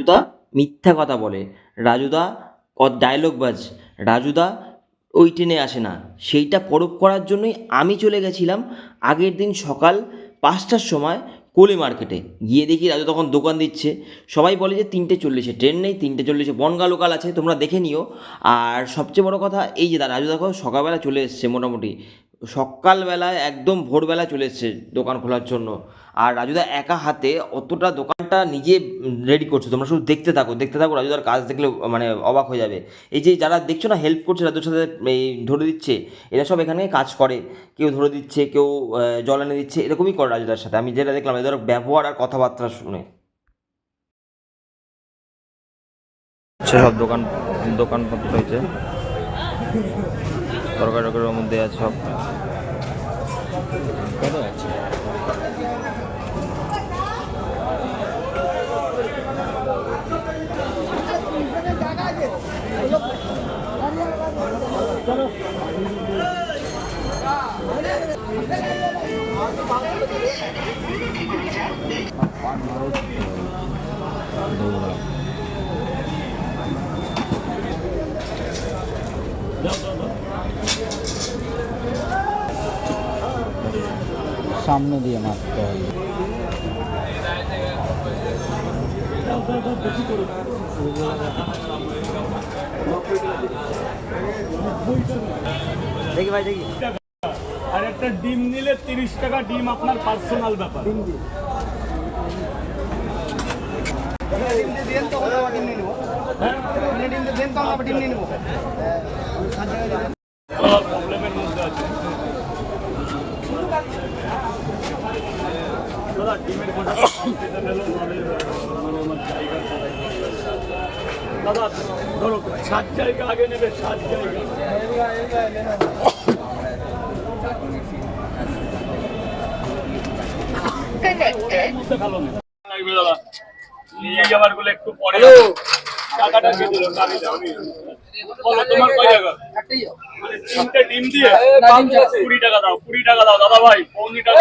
রাজুদা মিথ্যা কথা বলে। রাজুদা ডায়লগবাজ রাজুদা ওই ট্রেনে আসে না। সেইটা পরখ করার জন্যই আমি চলে গেছিলাম আগের দিন সকাল পাঁচটার সময় কোলে মার্কেটে। গিয়ে দেখি রাজু তখন দোকান দিচ্ছে। সবাই বলে যে তিনটে চল্লিশে ট্রেন নেই, তিনটে চল্লিশে, বনগা লোকাল আছে, তোমরা দেখে নিও। আর সবচেয়ে বড় কথা, এই যে রাজু দেখো সকালবেলা চলে এসছে মোটামুটি। সকালবেলায় একদম ভোরবেলা চলে এসছে দোকান খোলার জন্য। আর রাজুদা একা হাতে অতটা দোকানটা নিজে রেডি করছে। তোমরা শুধু দেখতে থাকো দেখতে থাকো, রাজুদার কাজ দেখলে মানে অবাক হয়ে যাবে। এই যে যারা দেখছ না হেল্প করছে রাজুর সাথে, এই ধরে দিচ্ছে, এরা সব এখানে কাজ করে। কেউ ধরে দিচ্ছে, কেউ জল এনে দিচ্ছে, এরকমই করে রাজুদার সাথে। আমি যেটা দেখলাম, এদের ব্যবহার আর কথাবার্তা শুনে। সব দোকান দোকানপত্র হয়েছে। তরকারি টরকারির মধ্যে আছে সব। সামনে দিয়ে মারতে হবে দেখি ভাই দেখি। আর একটা ডিম নিলে তিরিশ টাকা ডিম আপনার পার্সোনাল ব্যাপার। সব দাদা ধরো সাত জায়গা আগে নেবে সাত জায়গা। নিয়ে যাবারগুলো একটু পরে। টাকাটা দিয়ে দিল বলো তোমার কয় টাকা? মানে ডিম দিয়ে কুড়ি টাকা দাও কুড়ি টাকা দাও দাদা ভাই পৌনি টাকা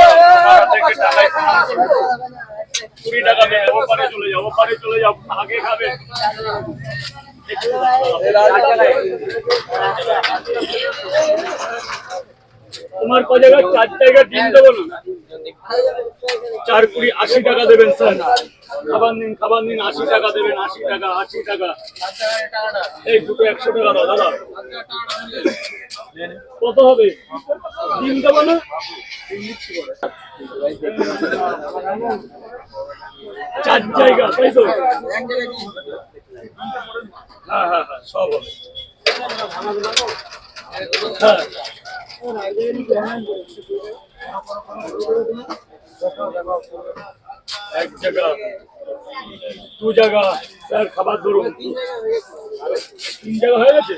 কুড়ি টাকা ওপারে চলে ওপারে চলে যাও আগে খাবে। তোমার ক জায়গা চার জায়গা ডিম দেবো না? চার কুড়ি আশি টাকা দেবেন স্যার। খাবার নিন খাবার নিন, আশি টাকা দেবেন, আশি টাকা আশি টাকা। এই দুটো একশো টাকা দাও, দাদা। কত হবে? ডিম দেবো না? চার জায়গা, তাই তো? হ্যাঁ হ্যাঁ হ্যাঁ সব হবে। হ্যাঁ। এক জায়গা। দু জায়গা। স্যার খাবার ধরুন। তিন জায়গা হয়ে গেছে?